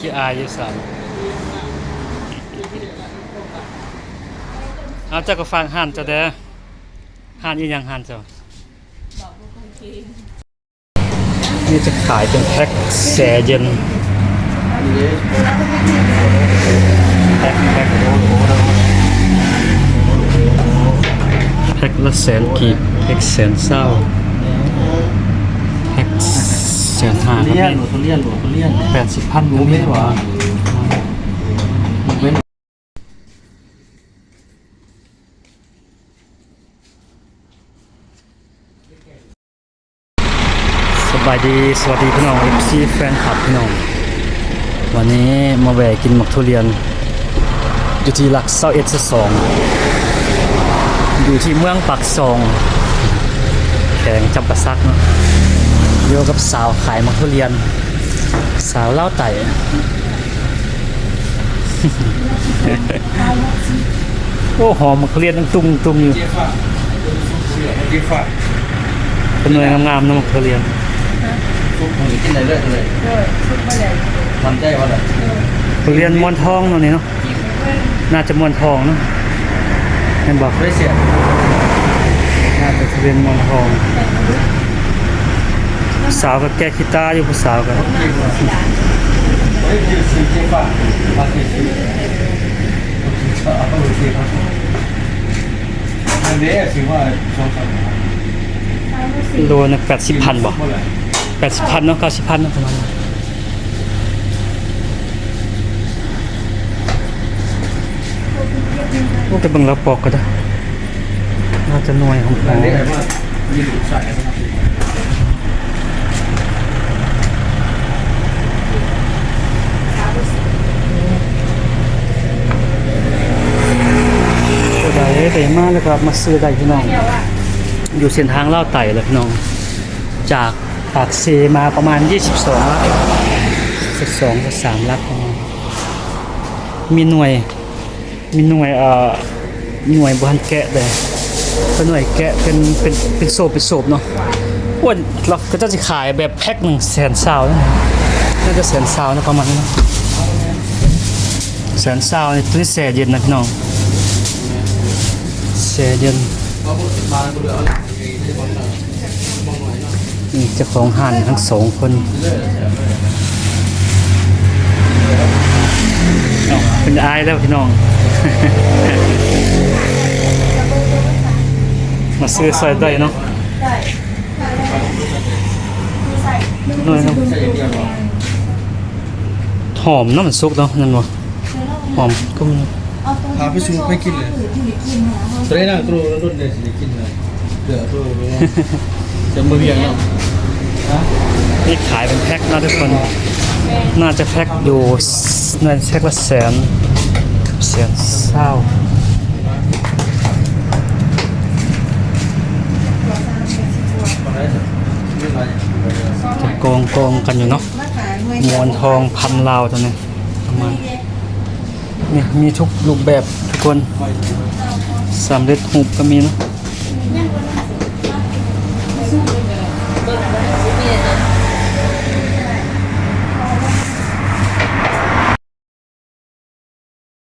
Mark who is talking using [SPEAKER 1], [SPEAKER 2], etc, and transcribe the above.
[SPEAKER 1] ขี้อายอยู่สามเอาเจ้าก็ฟังห่านเจ้าเด้อห่านอีหยังห่านเจ้านี่จะขายเป็นแพ็คแสเย็นแพ็คแพ็คแพ็คละแสนกีบแพ็คแสนเศร้าแพ็ค แสนห้าก็
[SPEAKER 2] เลี่ยน
[SPEAKER 1] มี
[SPEAKER 2] หรือเขาเลี่ยนหรือเขาเลี่ยน
[SPEAKER 1] แปดสิบพัน
[SPEAKER 2] รู้ไหมวะเว้น
[SPEAKER 1] สบายดี สวัสดีพี่น้อง FC แฟนคลับพี่น้อง วันนี้มาแวะกินหมักทุเรียน อยู่ที่หลักเซาเอ็ดสอง อยู่ที่เมืองปักซอง แขวงจำปาสักเนาะ อยู่กับสาวขายหมักทุเรียน สาวเล่าวไต่โอ้หอมหมักทุเรียนตั้งตุ้มตุ้มอยู่
[SPEAKER 2] ที่ฝาก
[SPEAKER 1] เป็นหน่วยงามๆนะหมักทุเรียน
[SPEAKER 2] ทุกคนกินได้เลยเลยมันใจว่าอะไร
[SPEAKER 1] ทุเรียนมวนทองเนาะนี่เนาะน่าจะมวนทองเนาะเห็นบอก
[SPEAKER 2] ไม่เสีย
[SPEAKER 1] น่าจะทุเรียนมวนทอง สาวกับแก้กีตาร์อยู่ผู้สาวกัน
[SPEAKER 2] เฮ้ยที่ซื้อที่ฝากมาที่ซื้อจะเอาไปซื้อครับอัน
[SPEAKER 1] โลนึงแปดสิบพันบอกแปดสิบพันเนาะเก้าสิบพันเนาะประมาณนั้นโอ้แต่เบิ่งแล้วปอกก็ได้น่าจะหน่วยของพอ
[SPEAKER 2] อันนี้อะไรา งมีดูใส่ครับ
[SPEAKER 1] ก็ได้มาแล้วก็มาซื้อได้พี่น้อง อยู่เส้นทางเล่าไต่เลยพี่น้อง จากปากเซมาประมาณ 22ลัก12กับ3ลักประมาณมีหน่วย มีหน่วยเอ่อหน่วยบรันแกะเลยเป็นหน่วยแกะเป็นเป็นเป็นโซบเป็นโซบเนาะอ้วนเราก็จะขายแบบแพ็คหนึ่งแสนซาวนะน่าจะแสนซาวนะประมาณนี้นะแสนซาวนี่ตัวนี้แสนเย็นนะพี่น้อง แสนเย็นนี่เจ้าของห้านทั้งสองคนเป็นอายแล้วพี่น้อง มาซื้อใส่ได้เนาะหน่อยนะหอมเน้ำมันซุกเนาะนั่นวะหอมก็มี
[SPEAKER 2] พาไปชูไปกินเลยตอนนี้นั่งตู้รุ่นเดียวสิกินเลยเดือดตู้จะมือเบียงเนาะ
[SPEAKER 1] นี่ขายเป็นแพ็คนะทุกคน น่าจะแพ็คอยู่ในแพ็คละแสนแสนเศร้าจะโกงโกงกันอยู่เนาะมวนทองพันลาวตัวนี้ประมาณ นี่มีทุกรูปแบบทุกคนสำเร็จหูก็มีเนาะ